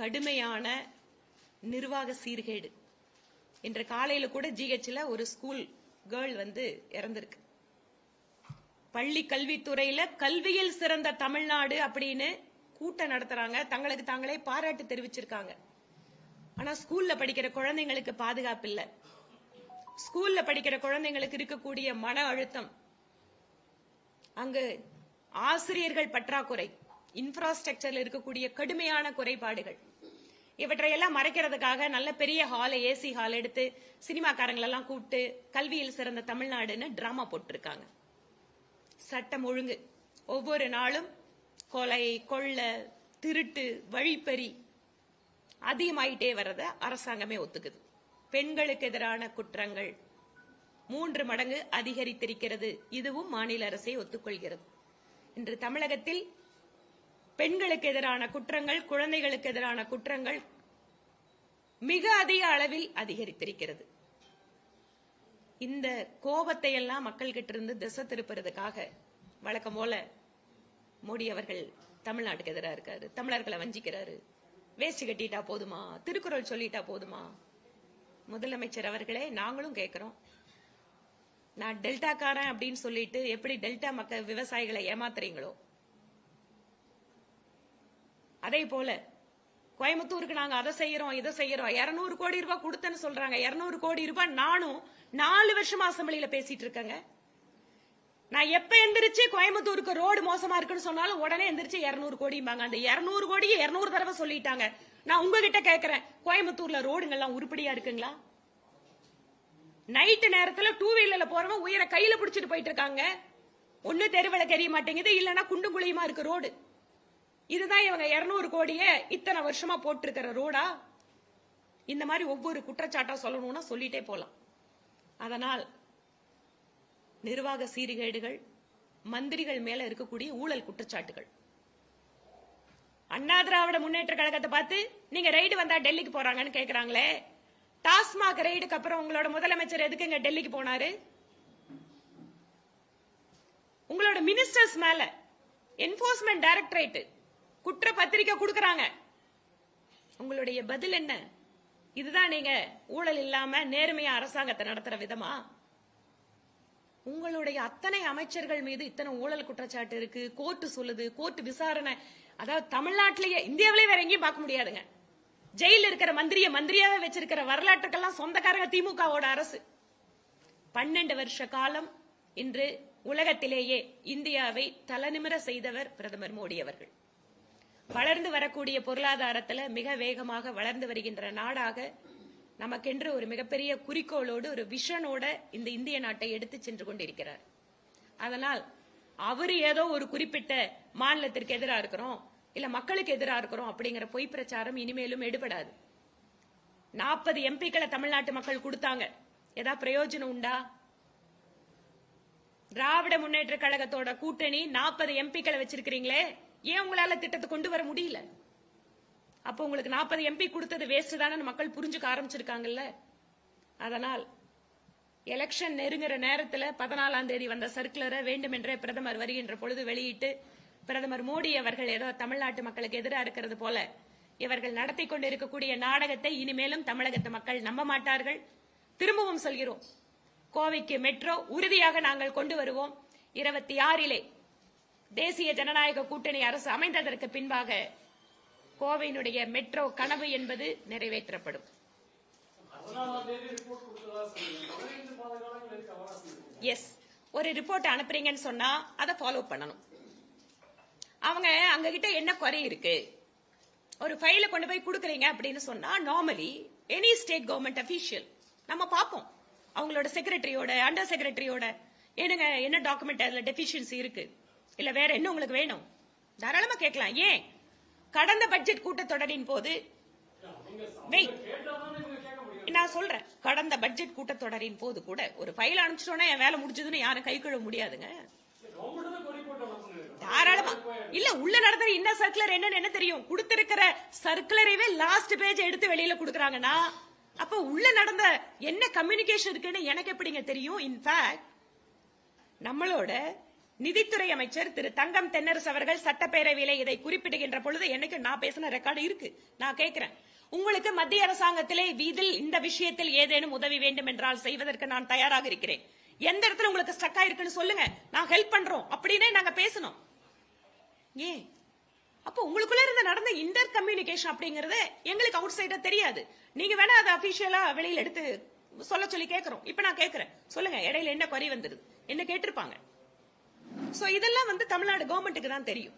கடுமையான நிர்வாக சீர்கேடு. இன்று காலையில கூட ஜிஹெச்ல ஒரு ஸ்கூல் கேர்ள் வந்து இறந்திருக்கு. பள்ளி கல்வித்துறையில கல்வியில் சிறந்த தமிழ்நாடு அப்படின்னு கூட்டம் நடத்துறாங்க. தங்களுக்கு தாங்களே பாராட்டு தெரிவிச்சிருக்காங்க. ஆனா ஸ்கூல்ல படிக்கிற குழந்தைங்களுக்கு பாதுகாப்பு இல்ல. ஸ்கூல்ல படிக்கிற குழந்தைங்களுக்கு இருக்கக்கூடிய மன அழுத்தம். அங்கு ஆசிரியர்கள் பற்றாக்குறை. இன்ஃப்ராஸ்ட்ரக்சர்ல இருக்கக்கூடிய கடுமையான குறைபாடுகள். இவற்றையெல்லாம் மறைக்கிறதுக்காக நல்ல பெரிய ஹாலை ஏசி ஹால் எடுத்து சினிமாக்காரங்களெல்லாம் கூப்பிட்டு கல்வியில் சிறந்த தமிழ்நாடுன்னு டிராமா போட்டிருக்காங்க. சட்டம் ஒழுங்கு. ஒவ்வொரு நாளும் கொலை கொள்ளை திருட்டு வழிப்பறி அதிகமாயிட்டே வர்றத அரசாங்கமே ஒத்துக்குது. பெண்களுக்கு எதிரான குற்றங்கள் மூன்று மடங்கு அதிகரித்திருக்கிறது. இதுவும் மாநில அரசே ஒத்துக்கொள்கிறது. இன்று தமிழகத்தில் பெண்களுக்கு எதிரான குற்றங்கள் குழந்தைகளுக்கு எதிரான குற்றங்கள் மிக அதிக அளவில் அதிகரித்திருக்கிறது. இந்த கோபத்தை எல்லாம் மக்கள் கிட்ட இருந்து திசை திருப்புறதுக்காக வழக்கம் போல மோடி அவர்கள் தமிழ்நாட்டுக்கு எதிராக இருக்காரு. தமிழர்களை வஞ்சிக்கிறாரு. வேஷ்டி கட்டிட்டா போதுமா? திருக்குறள் சொல்லிட்டா போதுமா? முதலமைச்சர் அவர்களே நாங்களும் கேட்கிறோம் நான் டெல்டாக்காரன் அப்படின்னு சொல்லிட்டு எப்படி டெல்டா மக்கள் விவசாயிகளை ஏமாத்துறீங்களோ? அதே போல கோயம்புத்தூருக்கு நாங்க அதை செய்யறோம் இதை செய்யறோம். இருநூறு கோடி ரூபாய் கொடுத்தேன்னு சொல்றாங்க. இருநூறு கோடி ரூபாய் நானும் நாலு வருஷமா அசம்பிளியில பேசிட்டு இருக்கேங்க. நான் எப்ப எந்திரிச்சு கோயம்புத்தூருக்கு ரோடு மோசமா இருக்குன்னு சொன்னாலும் உடனே எந்திரிச்சு இருநூறு கோடிம்பாங்க. அந்த இருநூறு கோடியை இருநூறு தடவை சொல்லிட்டாங்க. நான் உங்ககிட்ட கேக்குறேன் கோயம்புத்தூர்ல ரோடுங்கெல்லாம் உருப்படியா இருக்குங்களா? நைட்டு நேரத்துல டூ வீலர்ல போறவன் உயிரை கையில பிடிச்சிட்டு போயிட்டு இருக்காங்க. ஒண்ணு தெருவில தெரிய மாட்டேங்குது இல்லைன்னா குண்டு குழியுமா இருக்கு ரோடு. இதுதான் இவங்க இருநூறு கோடியே இத்தனை வருஷமா போட்டிருக்கிற ரோடா? இந்த மாதிரி ஒவ்வொரு குற்றச்சாட்டா சொல்லணும்னா சொல்லிட்டே போலாம். அதனால் நிர்வாக சீர்கேடுகள் மந்திரிகள் மேல இருக்கக்கூடிய ஊழல் குற்றச்சாட்டுகள். அண்ணா திராவிட முன்னேற்ற கழகத்தை பார்த்து நீங்க ரைடு வந்தா டெல்லிக்கு போறாங்கன்னு கேக்குறாங்களே. டாஸ்மாக் ரைடுக்கு அப்புறம் உங்களோட முதலமைச்சர் எதுக்குங்க டெல்லிக்கு போனாரு? உங்களோட மினிஸ்டர்ஸ் மேல என்போர்ஸ்மெண்ட் டைரக்டரேட் குற்ற பத்திரிக்கை கொடுக்கறாங்க. உங்களுடைய பதில் என்ன? இதுதான் நீங்க ஊழல் இல்லாம நேர்மையா அரசாங்கத்தை நடத்துற விதமா? உங்களுடைய அத்தனை அமைச்சர்கள் மீது இத்தனை ஊழல் குற்றச்சாட்டு இருக்கு. கோர்ட்டு சொல்லுது கோர்ட்டு விசாரணை. அதாவது தமிழ்நாட்டிலேயே இந்தியாவிலேயே வேற எங்கேயும் பார்க்க முடியாதுங்க. ஜெயில இருக்கிற மந்திரிய மந்திரியாவே வச்சிருக்கிற வரலாற்றுக்கெல்லாம் சொந்தக்காரங்க திமுகவோட அரசு. பன்னெண்டு வருஷ காலம் இன்று உலகத்திலேயே இந்தியாவை தலநிமிர செய்தவர் பிரதமர் மோடி அவர்கள். வளர்ந்து வரக்கூடிய பொருளாதாரத்தில் மிக வேகமாக வளர்ந்து வருகின்ற நாடாக நமக்கென்று ஒரு மிகப்பெரிய குறிக்கோளோடு ஒரு விஷனோட இந்த இந்திய நாட்டை எடுத்து சென்று கொண்டிருக்கிறார். அதனால் அவர் ஏதோ ஒரு குறிப்பிட்ட மாநிலத்திற்கு எதிராக இருக்கிறோம் இல்ல மக்களுக்கு எதிராக இருக்கிறோம் அப்படிங்கிற பொய் பிரச்சாரம் இனிமேலும் எடுபடாது. நாற்பது எம்பிக்களை தமிழ்நாட்டு மக்கள் கொடுத்தாங்க. ஏதா பிரயோஜனம் உண்டா? திராவிட முன்னேற்ற கழகத்தோட கூட்டணி நாற்பது எம்பிக்களை வச்சிருக்கிறீங்களே ஏன் உங்களால திட்டத்தை கொண்டு வர முடியல? அப்போ உங்களுக்கு நாற்பது எம்பி கொடுத்தது வேஸ்ட் தானே மக்கள் புரிஞ்சுக்க ஆரம்பிச்சிருக்காங்கல்ல? அதனால் எலெக்ஷன் நெருங்குற நேரத்தில் பதினாலாம் தேதி வந்த சர்க்குலரை வேண்டுமென்றே பிரதமர் வருகின்ற பொழுது வெளியிட்டு பிரதமர் மோடி அவர்கள் ஏதோ தமிழ்நாட்டு மக்களுக்கு எதிராக இருக்கிறது போல இவர்கள் நடத்தி கொண்டிருக்கக்கூடிய நாடகத்தை இனிமேலும் தமிழகத்து மக்கள் நம்ப மாட்டார்கள். திரும்பவும் சொல்கிறோம் கோவைக்கு மெட்ரோ உறுதியாக நாங்கள் கொண்டு வருவோம். இருபத்தி ஆறிலே தேசிய ஜனநாயக கூட்டணி அரசு அமைந்ததற்கு பின்பாக கோவையினுடைய மெட்ரோ கனவு என்பது நிறைவேற்றப்படும். எஸ் ஒரு ரிப்போர்ட் அனுப்புறீங்கன்னு சொன்னா அதை ஃபாலோ பண்ணணும். அவங்க அங்க கிட்ட என்ன குறை இருக்கு? ஒரு ஃபைல கொண்டு போய் கொடுக்குறீங்க அப்படின்னு சொன்னா normally any state government official நம்ம பார்ப்போம். அவங்களோட செக்ரட்டரியோட அண்டர் செக்ரட்டரியோட என்னங்க என்ன டாக்குமெண்ட் அதுல டெபிஷியன்சி இருக்கு? இல்ல வேற என்ன உங்களுக்கு வேணும்? தாராளமா கேட்கலாம். ஏன்? கடந்த பட்ஜெட் கூட்டத்தொடரின் போது நான் சொல்றேன். கடந்த பட்ஜெட் கூட்டத்தொடரின் போது கூட ஒரு ஃபைல் அனுப்பிச்சிட்டோன்னா என் வேலை முடிஞ்சதுன்னு யாரும் கை கழுவ முடியாதுங்க. தாராளமா. இல்ல உள்ள நடந்த இன்ன சர்க்குலர் என்னன்னு என்ன தெரியும்? கொடுத்திருக்கிற சர்க்குலரைவே லாஸ்ட் பேஜ் எடுத்து வெளியில கொடுக்குறாங்கன்னா அப்ப உள்ள நடந்த என்ன கம்யூனிகேஷன் இருக்குன்னு எனக்கு எப்படிங்க தெரியும்? இன்ஃபேக்ட் நம்மளோட நிதித்துறை அமைச்சர் திரு தங்கம் தென்னரசு அவர்கள் சட்டப்பேரவையில இதை குறிப்பிடுகின்ற பொழுது எனக்கு நான் பேசின ரெக்கார்டு இருக்கு. நான் கேட்கிறேன் உங்களுக்கு மத்திய அரசாங்கத்திலே இதில் இந்த விஷயத்தில் ஏதேனும் உதவி வேண்டும் என்றால் செய்வதற்கு நான் தயாராக இருக்கிறேன். எந்த இடத்துல உங்களுக்கு ஸ்டக் ஆயிருக்குன்னு சொல்லுங்க. நான் ஹெல்ப் பண்றோம். அப்படின்னே நாங்க பேசணும். ஏன்? அப்போ உங்களுக்குள்ள இருந்த நடந்த இன்டர் கம்யூனிகேஷன் அப்படிங்கறது எங்களுக்கு அவுட் சைடா தெரியாது. நீங்க வேணா அதை அபிஷியலா வெளியில எடுத்து சொல்ல சொல்லி கேக்குறோம். இப்ப நான் கேக்குறேன். சொல்லுங்க. இடையில என்ன குறை வந்துருது என்ன கேட்டிருப்பாங்க? சோ இதெல்லாம் வந்து தமிழ்நாடு கவர்மெண்ட்டுக்கு தான் தெரியும்.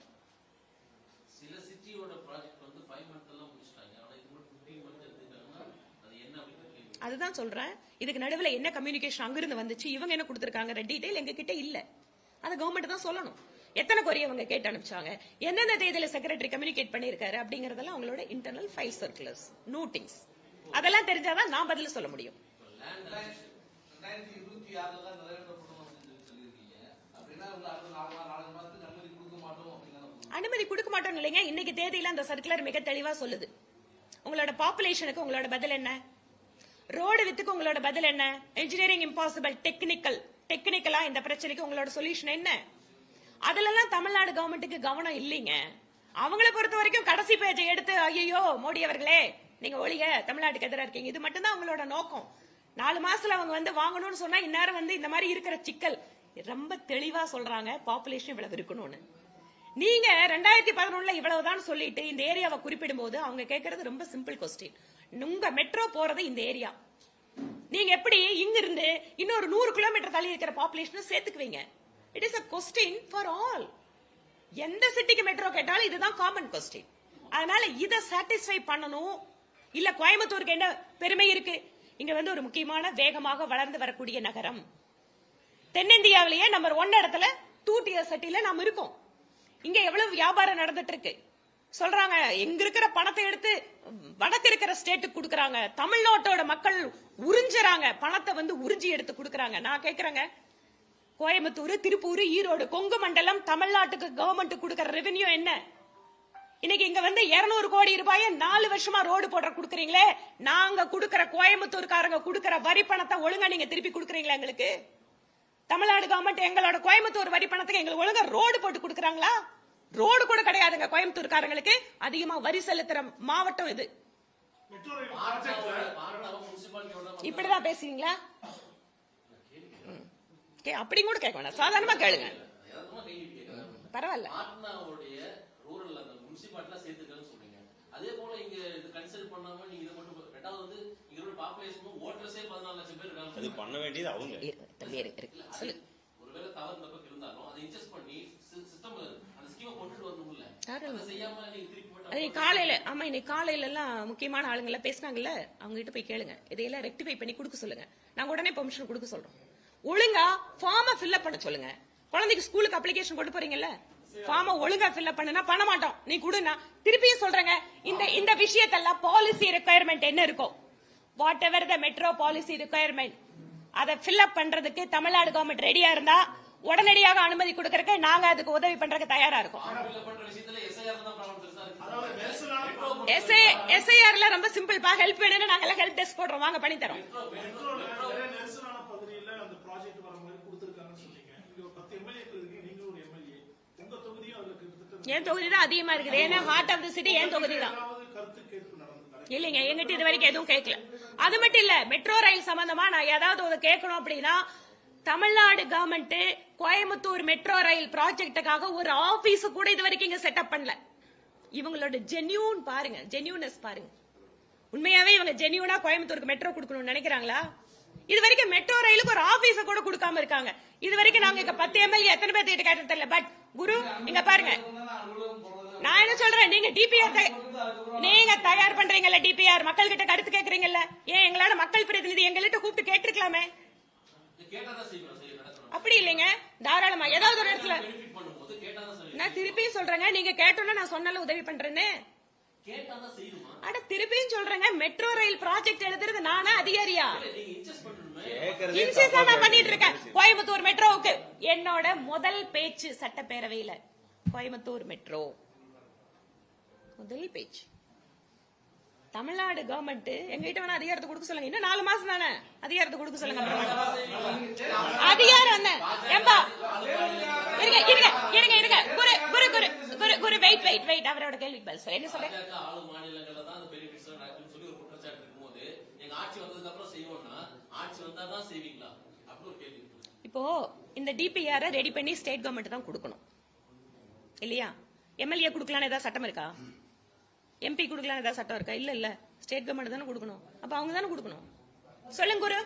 அதுதான் சொல்றேன். இதுக்கு நடுவுல என்ன கம்யூனிகேஷன் அங்கிருந்து வந்துச்சு? இவங்க என்ன கொடுத்திருக்காங்க டீடைல் எங்க கிட்ட இல்ல. அது கவர்மெண்ட் தான் சொல்லணும். எத்தனை குறைய அவங்க கேட்டு அனுப்பிச்சாங்க? எந்தெந்த தேதியில செக்ரட்டரி கம்யூனிகேட் பண்ணிருக்காரு அப்படிங்கறதெல்லாம் அவங்களோட இன்டர்னல் ஃபைல் சர்க்குலர்ஸ் நோட்டிங்ஸ் அதெல்லாம் தெரிஞ்சாதான் நான் பதில் சொல்ல முடியும் ரெண்டாயிரத்தி இருபத்தி ஆறுல தான் நிறைவேற்றப்படும் அப்படின்னு சொல்லி சொல்லியிருக்கீங்க அப்படின்னா வந்து அடுத்த நாலு நாலு நாலு மாசத்துக்கு அனுமதி கொடுக்க மாட்டோம் இல்லைங்க. இன்னைக்கு தேதியில அந்த சர்க்குலர் மிக தெளிவா சொல்லுது. உங்களோட பாப்புலேஷனுக்கு உங்களோட பதில் என்ன? ரோடு வித்துக்கு உங்களோட பதில் என்ன? இன்ஜினியரிங் இம்பாசிபிள் டெக்னிக்கல் டெக்னிக்கலா இந்த பிரச்சனைக்கு உங்களோட சொல்யூஷன் என்ன? அதுல எல்லாம் தமிழ்நாடு கவர்மெண்ட்டுக்கு கவனம் இல்லைங்க. அவங்கள பொறுத்த வரைக்கும் கடைசி பேஜை எடுத்து ஐயோ மோடி அவர்களே நீங்க ஒழிய தமிழ்நாட்டுக்கு எதிராக இருக்கீங்க. இது மட்டும்தான் அவங்களோட நோக்கம். நாலு மாசத்துல அவங்க வந்து வாங்கணும்னு சொன்னா இந்நேரம் வந்து இந்த மாதிரி இருக்கிற சிக்கல் ரொம்ப தெளிவா சொல்றாங்க பாப்புலேஷன் இவ்வளவு இருக்கணும்னு. நீங்க ரெண்டாயிரத்தி பதினொன்னுல இவ்வளவுதான் சொல்லிட்டு இந்த ஏரியாவை குறிப்பிடும் போது அவங்க கேக்குறது ரொம்ப சிம்பிள் கொஸ்டின் உங்க மெட்ரோ போறது இந்த ஏரியா. நீங்க எப்படி இங்க இருந்து இன்னொரு நூறு கிலோமீட்டர் தள்ளி இருக்கிற பாப்புலேஷனை சேர்த்துக்குவீங்க? It is a question for all எந்த சிட்டிக்கு மெட்ரோ கேட்டாலும் இதுதான் காமன் கொஸ்டின் அதனால இதை சாட்டிஸ்ஃபை பண்ணணும். இல்ல கோயம்புத்தூருக்கு என்ன பெருமை இருக்கு? இங்க வந்து ஒரு முக்கியமான வேகமாக வளர்ந்து வரக்கூடிய நகரம். தென்னிந்தியாவிலேயே நம்பர் ஒன் இடத்துல டூ டியர் சிட்டில நாம் இருக்கோம். இங்க எவ்வளவு வியாபாரம் நடந்துட்டு இருக்கு சொல்றாங்க எங்க இருக்கிற பணத்தை எடுத்து வடக்கு இருக்கிற ஸ்டேட்டுக்கு கொடுக்கறாங்க. தமிழ்நாட்டோட மக்கள் உறிஞ்சுறாங்க. பணத்தை வந்து உறிஞ்சி எடுத்து கொடுக்கறாங்க. நான் கேக்குறேங்க. கோயம்புத்தூர் திருப்பூர் ஈரோடு கொங்கு மண்டலம் தமிழ்நாட்டுக்கு கவர்மெண்ட் கொடுக்கற ரெவென்யூ என்ன? இன்னைக்கு இங்க வந்து 200 கோடி ரூபாய நாலு வருஷமா ரோடு போடுற குடுக்கறீங்களே. நாங்க குடுக்கற கோயம்புத்தூர்காரங்க குடுக்கற வரி பணத்தை ஒழுங்கா நீங்க திருப்பி குடுக்கறீங்களா எங்களுக்கு? தமிழ்நாடு கவர்மெண்ட் எங்களோட கோயம்புத்தூர் வரி பணத்துக்கு எங்களுக்கு ஒழுங்கா ரோடு போட்டு கொடுக்கறாங்களா? ரோடு கூட கிடையாதுங்க கோயம்புத்தூர்காரங்களுக்கு. அதிகமா வரி செலுத்துற மாவட்டம் இது. இப்படிதான் பேசுவீங்களா? அப்படி கூட கேட்க வேணாம். சாதாரணமா கேளுங்க. பரவாயில்ல. அதே போல இங்க இது கன்சிடர் பண்ணாம நீங்க இதை மட்டும் ரெண்டாவது வந்து இங்க பாப்புலேஷன் ஓட்டர்ஸே பதினாலு லட்சம் பேர் அது இருக்காங்க பண்ண வேண்டியது அவங்க. இரு, தம்பி இரு, இரு. சொல்லு. காலையில ஆமா இன்னைக்கு காலையில எல்லாம் முக்கியமான ஆளுங்கள பேசினாங்கல்ல அவங்க கிட்ட போய் கேளுங்க. இதையெல்லாம் ரெக்டிஃபை பண்ணி கொடுக்க சொல்லுங்க. நாங்க உடனே பெர்மிஷன் கொடுக்க சொல்றோம். ஒழுங்கா ஃபார்ம ஃபில்அப் பண்ண சொல்லுங்க. குழந்தைக்கு ஸ்கூலுக்கு அப்ளிகேஷன் கொண்டு போறீங்கல்ல ஃபார்ம ஒழுங்கா ஃபில்அப் பண்ணுனா பண்ண மாட்டோம். நீ கொடுனா திருப்பியும் சொல்றேங்க. இந்த இந்த விஷயத்தெல்லாம் பாலிசி ரெக்குயர்மெண்ட் என்ன இருக்கும் whatever the metro policy requirement அதை ஃபில்அப் பண்றதுக்கு தமிழ்நாடு கவர்மெண்ட் ரெடியா இருந்தா உடனடியாக அனுமதி கொடுக்கறதுக்கு நாங்க அதுக்கு உதவி பண்றதுக்கு தயாரா இருக்கோம். எஸ்ஐ எஸ்ஐஆர்ல ரொம்ப சிம்பிள்பா ஹெல்ப் வேணும்னு நாங்க ஹெல்ப் டெஸ்க் போடுறோம். வாங்க பண்ணி தரோம். என் தொகுதி தான் அதிகமா இருக்குது. ஏன்னா ஹார்ட் ஆஃப் தி சிட்டி என் தொகுதி தான். இல்லைங்க எங்கிட்ட இது வரைக்கும் எதுவும் கேட்கல. அது மட்டும் இல்ல மெட்ரோ ரயில் சம்பந்தமா நான் ஏதாவது ஒரு கேட்கணும் அப்படின்னா Tamil Nadu government Coimbatore metro rail ப்ராஜெக்டுக்காக ஒரு ஆபீஸ் கூட இது வரைக்கும் இங்க செட்டப் பண்ணல. இவங்களோட ஜென்யூன் பாருங்க ஜென்யூனஸ் பாருங்க. உண்மையாவே இவங்க ஜென்யூனா கோயம்புத்தூருக்கு மெட்ரோ கொடுக்கணும்னு நினைக்கிறாங்களா? இது வரைக்கும் மெட்ரோ ரயிலுக்கு ஒரு ஆபீஸ கூட கொடுக்காம இருக்காங்க. இது வரைக்கும் நாங்க இங்க பத்து எம்எல்ஏ எத்தனை பேர் கிட்ட கேட்டது தெரியல. பட் குரு இங்க பாருங்க. நான் என்ன சொல்றேன்? நீங்க டிபிஆர் நீங்க தயார் பண்றீங்கல்ல டிபிஆர் மக்கள் கிட்ட கருத்து கேக்குறீங்கல்ல? ஏன் எங்களால மக்கள் பிரதிநிதி எங்கள்கிட்ட கூப்பிட்டு கேட்டிருக்கலாமே? அப்படி இல்லைங்க. தாராளமா ஏதாவது ஒரு இடத்துல நான் திருப்பியும் சொல்றேங்க. நீங்க கேட்டோன்னா நான் சொன்னால உதவி பண்றேன்னு. அட திருப்பியும் சொல்றேங்க. மெட்ரோ ரயில் ப்ராஜெக்ட் எழுதுறது நானா அதிகாரியா? தப்பா நான் பண்ணிட்டு இருக்கேன். கோயம்புத்தூர் மெட்ரோவுக்கு. என்னோட முதல் பேச்சு சட்டப்பேரவையில. கோயம்புத்தூர் மெட்ரோ. முதல் பேச்சு. தமிழ்நாடு கவர்மெண்ட் எங்ககிட்ட வேணா அதிகாரத்தை கொடுக்க சொல்லுங்க. இன்னும் நாலு மாசம் தானே? அதிகாரத்தை கொடுக்க சொல்லுங்க. அதிகாரம் என்ன? ஏம்பா. இருங்க இருங்க இருங்க இருங்க. Guru Guru Guru Guru Guru wait wait wait அவரோட கேள்விக்கு பதில் சொல்ல. என்ன சொல்றேன் கேள்வி. இப்போ இந்த டிபிஆர் ரெடி பண்ணி ஸ்டேட் கவர்மெண்ட் தான் கொடுக்கணும். இல்லையா? எம்எல்ஏ கொடுக்கலான்னு ஏதாவது சட்டம் இருக்கா? எம்பி கொடுக்கலான்னு ஏதாவது சட்டம் இருக்கா? இல்ல இல்ல. ஸ்டேட் கவர்மெண்ட் தானே கொடுக்கணும். அப்ப அவங்க தானே கொடுக்கணும். சொல்லுங்க குரு.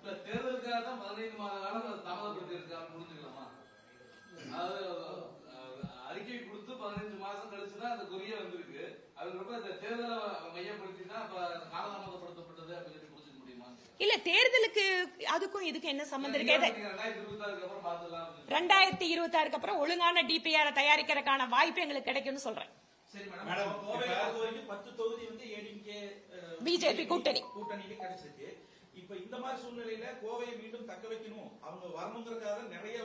இல்ல தேர்தலுக்காக தான் பதினைந்து மாத காலம் அது தாமதப்படுத்தி இருக்காங்க புரிஞ்சுக்கலாமா? அதாவது அஹ், அறிக்கை கொடுத்து பதினஞ்சு மாசம் கழிச்சு தான் அந்த கொரிய வந்திருக்கு. அதுக்கப்புறம் இந்த தேர்தலை மையப்படுத்தி தான் இப்ப காலதாமதப்படுத்தப்பட்டது அப்படின்னு சொல்லி புரிஞ்சுக்க முடியுமா? இல்ல தேர்தலுக்கு அதுக்கும் இதுக்கும் என்ன சம்பந்தம் இருக்கு? ரெண்டாயிரத்தி இருபத்தி ஆறுக்கு அப்புறம் ஒழுங்கான டிபிஆர் தயாரிக்கிறதுக்கான வாய்ப்பு எங்களுக்கு கிடைக்கும்னு சொல்றேன். சரி மேடம், கோவை பொறுத்த வரைக்கும் பத்து தொகுதி வந்து ஏடிஎம்கே BJP கூட்டணி. கூட்டணியில கிடைச்சிருக்கு. இப்ப இந்த மாதிரி சூழ்நிலையில கோவையை மீண்டும் தக்க வைக்கணும். அவங்க வரணுங்கிறதுக்காக நிறைய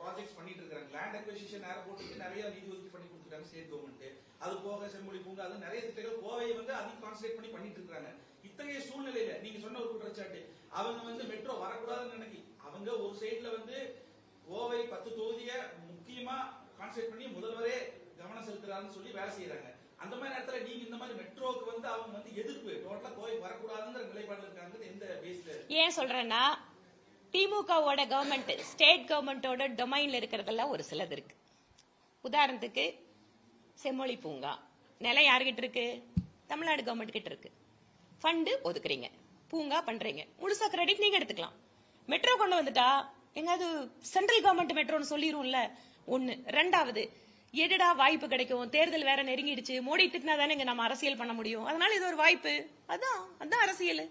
ப்ராஜெக்ட்ஸ் பண்ணிட்டு இருக்காங்க. லேண்ட் அக்விசிஷன் ஏர்போர்ட்டுக்கு நிறைய நிதி ஒதுக்கி பண்ணி கொடுத்துருக்காங்க ஸ்டேட் கவர்மெண்ட் அது போக செம்மொழி பூங்கா அது நிறைய திட்டங்கள் கோவையை வந்து அதிகம் கான்சன்ட்ரேட் பண்ணி பண்ணிட்டு இருக்காங்க. இத்தகைய சூழ்நிலையில நீங்க சொன்ன ஒரு குற்றச்சாட்டு அவங்க வந்து மெட்ரோ வரக்கூடாதுன்னு நினைக்கி அவங்க ஒரு சைடுல வந்து கோவை பத்து தொகுதியை முக்கியமா கான்சென்ட்ரேட் பண்ணி முதல்வரே கவனம் செலுத்துறாருன்னு சொல்லி வேலை செய்யறாங்க. அந்த மாதிரி நேரத்துல நீங்க இந்த மாதிரி மெட்ரோக்கு வந்து அவங்க வந்து எதிர்ப்பு டோட்டலா கோவை வரக்கூடாதுங்கிற நிலைப்பாடு இருக்காங்க எந்த பேஸ்ல ஏன் சொல்றேன்னா திமுகவோட கவர்மெண்ட் ஸ்டேட் கவர்மெண்டோட டொமைன்ல இருக்கிறதெல்லாம் ஒரு சிலது இருக்கு. உதாரணத்துக்கு செம்மொழி பூங்கா. நிலம் யாருகிட்ட இருக்கு? தமிழ்நாடு கவர்மெண்ட் கிட்ட இருக்கு. ஃபண்டு ஒதுக்குறீங்க. பூங்கா பண்றீங்க. முழுசா கிரெடிட் நீங்க எடுத்துக்கலாம். மெட்ரோ கொண்டு வந்துட்டா எங்காவது சென்ட்ரல் கவர்மெண்ட் மெட்ரோன்னு சொல்லிடும்ல ஒன்னு ரெண்டாவது எதுடா வாய்ப்பு கிடைக்கும்? தேர்தல் வேற நெருங்கிடுச்சு. மோடி திட்டினா தானே இங்க நம்ம அரசியல் பண்ண முடியும். அதனால இது ஒரு வாய்ப்பு. அதான் அதான் அரசியல்.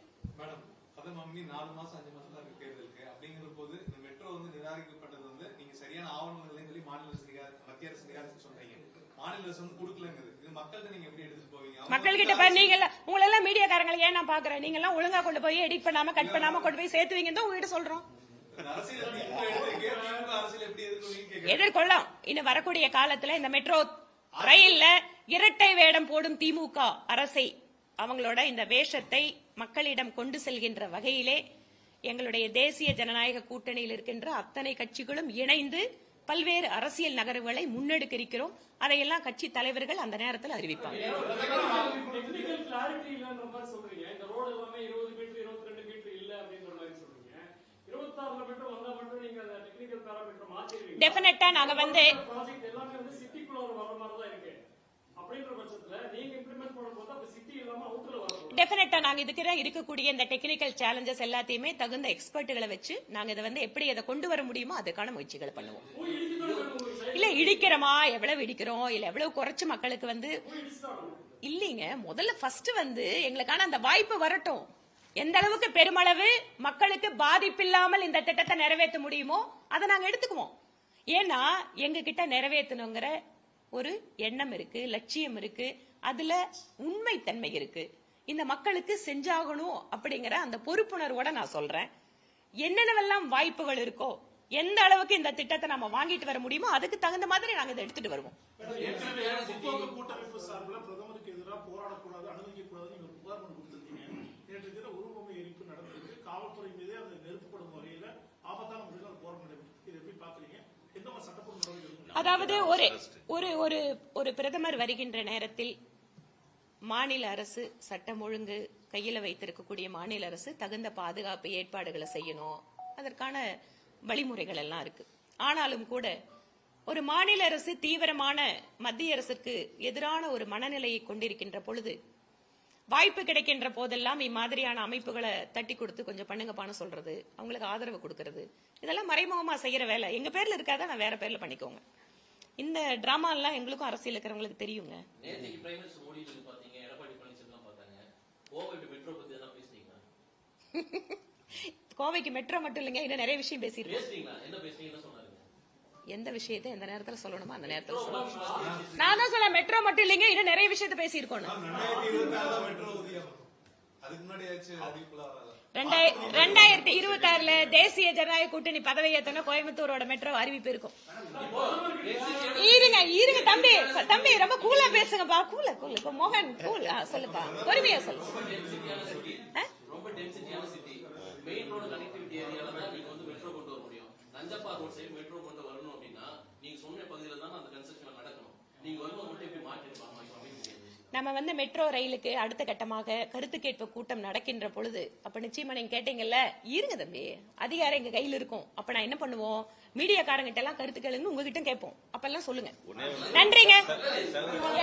மக்கள்கிட்ட பாரு நீங்க எல்லாம் உங்களை எல்லாம் மீடியாக்காரங்களை ஏன் நான் பாக்குறேன்? நீங்க எல்லாம் ஒழுங்கா கொண்டு போய் எடிட் பண்ணாம கட் பண்ணாம கொண்டு போய் சேர்த்துவீங்கன்னு தான் உங்ககிட்ட சொல்றோம். எதிர்கொள்ளலாம் இன்னும் வரக்கூடிய காலத்துல இந்த மெட்ரோ ரயில்ல இரட்டை வேடம் போடும் திமுக அரசை அவங்களோட இந்த வேஷத்தை மக்களிடம் கொண்டு செல்கின்ற வகையிலே எங்களுடைய தேசிய ஜனநாயக கூட்டணியில் இருக்கின்ற அத்தனை கட்சிகளும் இணைந்து பல்வேறு அரசியல் நகர்வுகளை முன்னெடுக்க இருக்கிறோம் அதையெல்லாம் கட்சி தலைவர்கள் அந்த நேரத்தில் அறிவிப்பாங்க டெக்னிக்கல் கிளாரிட்டி இல்லன்ற மாதிரி சொல்றீங்க இந்த ரோடு எல்லாமே இருபது மீட்டர் இருபத்தி ரெண்டு மீட்டர் இல்ல அப்படின்ற மாதிரி சொல்றீங்க இருபத்தாறுல மீட்டர் வந்தா மட்டும் நீங்க அந்த டெக்னிக்கல் பேராமீட்டர் மாத்திடுவீங்க டெஃபினட்டா நாங்க வந்து ப்ராஜெக்ட் எல்லாமே வந்து சிட்டிக்குள்ள ஒரு வர மாதிரி தான் இருக்கு அப்படின்ற பட்சத்துல நீங்க இம்ப்ளிமெண்ட் பண்ணும்போது அப்ப சிட்டி இல்லாம அவுட்டர்ல வரணும் டெஃபினட்டா நாங்க இதுக்கு இருக்கக்கூடிய இந்த டெக்னிக்கல் சேலஞ்சஸ் எல்லாத்தையுமே தகுந்த எக்ஸ்பர்ட்டுகளை வச்சு நாங்க இதை வந்து எப்படி அதை கொண்டு வர முடியுமோ அதுக்கான முயற்சிகளை பண்ணுவோம். இல்ல இடிக்கிறோமா? எவ்வளவு இடிக்கிறோம்? இல்ல எவ்வளவு குறைச்சு மக்களுக்கு வந்து. இல்லீங்க முதல்ல ஃபர்ஸ்ட் வந்து எங்களுக்கான அந்த வாய்ப்பு வரட்டும். எந்த அளவுக்கு பெருமளவு மக்களுக்கு பாதிப்பில்லாமல் இந்த திட்டத்தை நிறைவேற்ற முடியுமோ அதை நாங்க எடுத்துக்குவோம். ஏன்னா எங்க கிட்ட நிறைவேற்றணுங்கிற ஒரு எண்ணம் இருக்கு லட்சியம் இருக்கு அதுல உண்மைத்தன்மை இருக்கு இந்த மக்களுக்கு செஞ்சாகணும் அப்படிங்கிற அந்த பொறுப்புணர்வோட நான் சொல்றேன் என்னென்னவெல்லாம் வாய்ப்புகள் இருக்கோ எந்த அளவுக்கு இந்த திட்டத்தை நம்ம வாங்கிட்டு வர முடியுமோ அதுக்கு தகுந்த மாதிரி நாங்க இதை எடுத்துட்டு வருவோம் அதாவது ஒரு ஒரு ஒரு ஒரு பிரதமர் வருகின்ற நேரத்தில் மாநில அரசு சட்டம் ஒழுங்கு கையில வைத்திருக்கக்கூடிய மாநில அரசு தகுந்த பாதுகாப்பு ஏற்பாடுகளை செய்யணும். அதற்கான வழிமுறைகள் எல்லாம் இருக்கு. ஆனாலும் கூட ஒரு மாநில அரசு தீவிரமான மத்திய அரசுக்கு எதிரான ஒரு மனநிலையை கொண்டிருக்கின்ற பொழுது வாய்ப்பு கிடைக்கின்ற போதெல்லாம் இம்மாதிரியான அமைப்புகளை தட்டி கொடுத்து கொஞ்சம் பண்ணுங்கப்பான்னு சொல்றது அவங்களுக்கு ஆதரவு கொடுக்கறது. இதெல்லாம் மறைமுகமா செய்யற வேலை. எங்க பேர்ல இருக்காத நான் வேற பேர்ல பண்ணிக்கோங்க. இந்த டிராமா எல்லாம் எங்களுக்கும் அரசியல் இருக்கிறவங்களுக்கு தெரியுங்க. கோவைக்கு மெட்ரோ மட்டும் இல்லைங்க இன்னும் நிறைய விஷயம் சொன்னாருங்க எந்த விஷயத்தை எந்த நேரத்துல சொல்லணுமோ அந்த நேரத்துல சொல்லணும். நான் தான் சொல்ல மெட்ரோ மட்டும் இல்லைங்க இன்னும் நிறைய விஷயத்த பேசியிருக்கோம். ரெண்டாயிரத்தி இருபத்தி ஆறுல ரெண்டாயிர- ரெண்டாயிரத்தி தேசிய ஜனநாயக கூட்டணி பதவி ஏத்தன கோயம்புத்தூரோட மெட்ரோ அறிவிப்பு இருக்கும். இருங்க இருங்க தம்பி. தம்பி ரொம்ப கூலா பேசுங்கப்பா. கூல கூல இப்ப மோகன் கூல் சொல்லுப்பா. பொறுமையா சொல்லு. நீங்க நஞ்சப்பா ரோட் சைடு மெட்ரோ கொண்டு வரணும் அப்படின்னா நீங்க சொன்ன பகுதியில தான் அந்த கன்ஸ்ட்ரக்ஷன் நடக்கணும். நீங்க வரும்போது மட்டும் எப்படி மாற்றிருப்பாங்க நம்ம வந்து மெட்ரோ ரயிலுக்கு அடுத்த கட்டமாக கருத்து கேட்பு கூட்டம் நடக்கின்ற பொழுது அப்ப நிச்சயமா நீங்க கேட்டீங்கல்ல இருங்க தம்பி அதிகாரம் எங்க கையில இருக்கும். அப்ப நான் என்ன பண்ணுவோம்? மீடியாக்காரங்கிட்ட எல்லாம் கருத்து கேளுங்க உங்ககிட்ட கேட்போம். அப்பெல்லாம் சொல்லுங்க. நன்றிங்க.